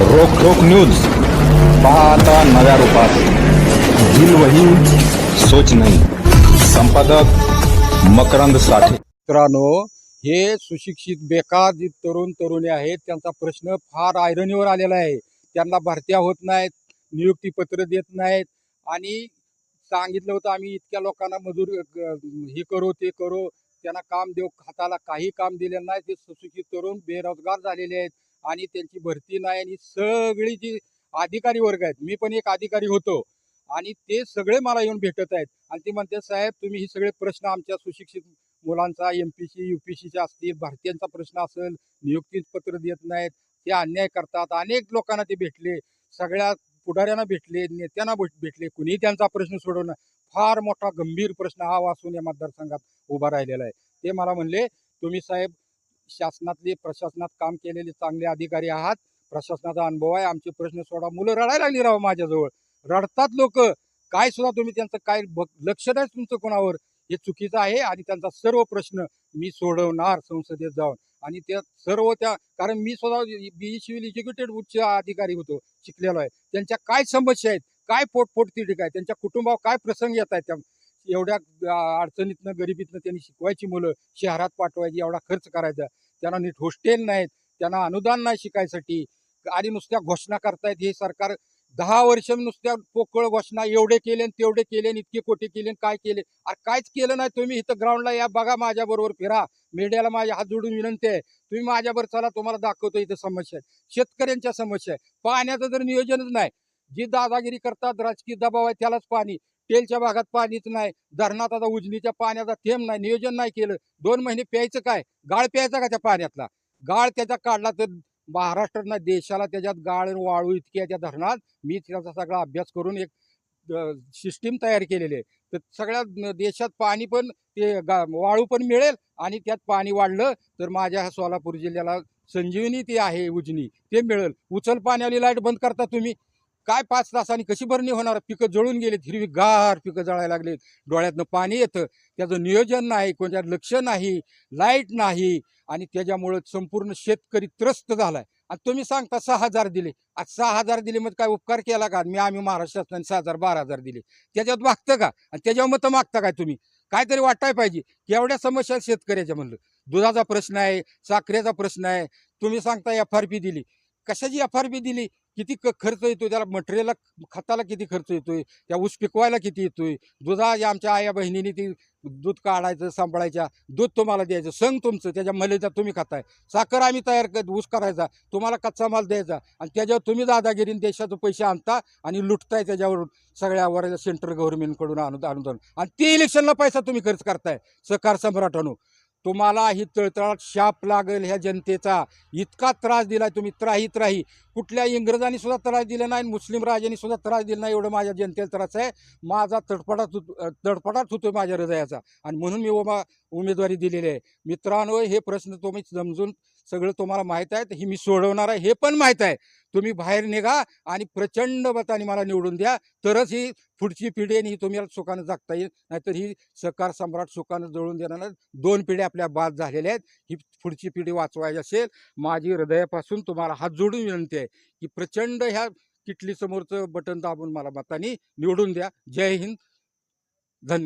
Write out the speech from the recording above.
रोख रोख न्यूज. पहा आता नव्या रूपात. दिल वही सोच नाही. संपादक मकरंद साठे. मित्रांनो हे सुशिक्षित बेकार जे तरुण तरुणी आहेत त्यांचा प्रश्न फार आयरनीवर आलेला आहे. त्यांना भरत्या होत नाहीत नियुक्तीपत्र देत नाहीत. आणि सांगितलं होतं आम्ही इतक्या लोकांना मजूर हे करू ते करू. त्यांना काम देऊ हाताला काही काम दिलेलं नाही. ते सुशिक्षित तरुण बेरोजगार झालेले आहेत. आणि त्यांची भरती नाही आणि सगळी जी अधिकारी वर्ग आहेत मी पण एक अधिकारी होतो. आणि ते सगळे मला येऊन भेटत आहेत. आणि ते म्हणते साहेब तुम्ही हे सगळे प्रश्न आमच्या सुशिक्षित मुलांचा M P C U P सीच्या असतील भारतीयांचा प्रश्न असेल नियुक्ती पत्र देत नाहीत ते अन्याय करतात. अनेक लोकांना ते भेटले सगळ्या पुढाऱ्यांना भेटले नेत्यांना भेट- भेटले. कुणीही त्यांचा प्रश्न सोडवणं फार मोठा गंभीर प्रश्न हा वाचून या मतदारसंघात उभा राहिलेला आहे. ते मला म्हणले तुम्ही साहेब शासनातले प्रशासनात काम केलेले चांगले अधिकारी आहात. प्रशासनाचा अनुभव आहे. आमचे प्रश्न सोडा. मुलं रडायला लागली राव माझ्याजवळ. रडतात लोक. काय सुद्धा तुम्ही त्यांचं काय बघ लक्ष नाही तुमचं कोणावर? हे चुकीचं आहे आणि त्यांचा सर्व प्रश्न मी सोडवणार संसदेत जाऊन. आणि त्या सर्व त्या कारण मी स्वतः बी सिव्हिल एज्युकेटेड उच्च अधिकारी होतो शिकलेलो आहे. त्यांच्या काय समस्या आहेत? काय पोटपोट तिडीक आहे? त्यांच्या कुटुंबावर काय प्रसंग येत आहेत? त्या एवढ्या अडचणीतनं गरिबीतनं त्यांनी शिकवायची मुलं शहरात पाठवायची एवढा खर्च करायचा. त्यांना नीट हॉस्टेल नाहीत त्यांना अनुदान नाही शिकायसाठी. आणि नुसत्या घोषणा करतायत हे सरकार दहा वर्ष नुसत्या पोकळ घोषणा एवढे केले आणि तेवढे केले आणि इतके कोटे केले आणि काय केले. अरे काहीच केलं नाही. तुम्ही इथं ग्राउंडला या बघा माझ्याबरोबर फिरा. मीडियाला माझ्या हात जोडून विनंती आहे. तुम्ही माझ्यावर चला तुम्हाला दाखवतो इथं समस्या आहे. शेतकऱ्यांच्या समस्या आहे. पाण्याचं जर नियोजनच नाही. जी दादागिरी करतात राजकीय दबाव आहे त्यालाच पाणी. तेलच्या भागात पाणीच नाही. धरणात आता उजनीच्या पाण्याचा थेंब नाही नियोजन नाही केलं. दोन महिने प्यायचं काय? गाळ प्यायचा का त्या पाण्यातला? गाळ त्याचा काढला तर महाराष्ट्रात नाही देशाला त्याच्यात गाळ वाळू इतकी आहे त्या धरणात. मी त्याचा सगळा अभ्यास करून एक सिस्टीम तयार केलेली आहे. तर सगळ्या देशात पाणी पण ते गा वाळू पण मिळेल आणि त्यात पाणी वाढलं तर माझ्या सोलापूर जिल्ह्याला संजीवनी ती आहे उजनी. ते मिळेल. उचल पाण्यावाली लाइट बंद करता तुम्ही. काय पाच तासांनी कशी भरणी होणार? पिकं जळून गेलीत हिरवी गार पिकं जळायला लागलीत. डोळ्यातनं पाणी येतं. त्याचं नियोजन नाही कोणत्यात लक्ष नाही लाइट नाही आणि त्याच्यामुळं संपूर्ण शेतकरी त्रस्त झालाय. आणि तुम्ही सांगता सहा हजार दिले. आज सहा हजार दिले मग काय उपकार केला का? मी आम्ही महाराष्ट्रात सहा हजार बारा हजार दिले. त्याच्यात मागतं का? आणि त्याच्यावर मतं मागता काय तुम्ही? काहीतरी वाटाय पाहिजे. केवढ्या समस्या शेतकऱ्याच्या म्हणलं. दुधाचा प्रश्न आहे साखरेचा प्रश्न आहे. तुम्ही सांगता एफ आर पी दिली. कशाची एफ आर पी दिली? किती क- खर्च येतोय? त्याला मटेरियलला खताला किती खर्च येतोय? त्या ऊस पिकवायला किती येतोय? दुधा या आमच्या आया बहिणीने ती दूध काढायचं सांभाळायच्या दूध तुम्हाला द्यायचं संग तुमचं त्याच्या मलेचा तुम्ही खाताय. साखर आम्ही तयार कर ऊस करायचा तुम्हाला कच्चा माल द्यायचा आणि त्याच्यावर तुम्ही दादागिरीने देशाचे पैसे आणता आणि लुटताय त्याच्यावरून सगळ्यावर सेंट्रल गव्हर्नमेंटकडून अनुदान अनुदान आणि ते इलेक्शनला पैसा तुम्ही खर्च करताय. सहकार सम्राटानो तुम्हाला ही तळतळाट शाप लागेल ह्या जनतेचा. इतका त्रास दिलाय तुम्ही त्राही त्राही. कुठल्या इंग्रजांनी सुद्धा त्रास दिला नाही मुस्लिम राजांनी सुद्धा त्रास दिला नाही एवढं माझ्या जनतेला त्रास आहे. माझा तडफडाट होत- होतो तडफडाट माझ्या हृदयाचा. आणि म्हणून मी उमा उमेदवारी दिलेली आहे. मित्रांनो हे प्रश्न तुम्ही समजून सगळं तुम्हाला माहीत आहे ही मी सोडवणार आहे हे पण माहीत आहे. तुम्ही बाहेर निघा आणि प्रचंड मताने मला निवडून द्या. तरच ही पुढची पिढी आणि ही तुम्हाला सुखानं जगता येईल. नाहीतर ही सहकार सम्राट सुखानं जळून देणार दोन पिढ्या आपल्या बाद झालेल्या आहेत. ही पुढची पिढी वाचवायची असेल माझी हृदयापासून तुम्हाला हात जोडून विनंती आहे की प्रचंड ह्या किटली समोरचं बटन दाबून मला मताने निवडून द्या. जय हिंद. धन्यवाद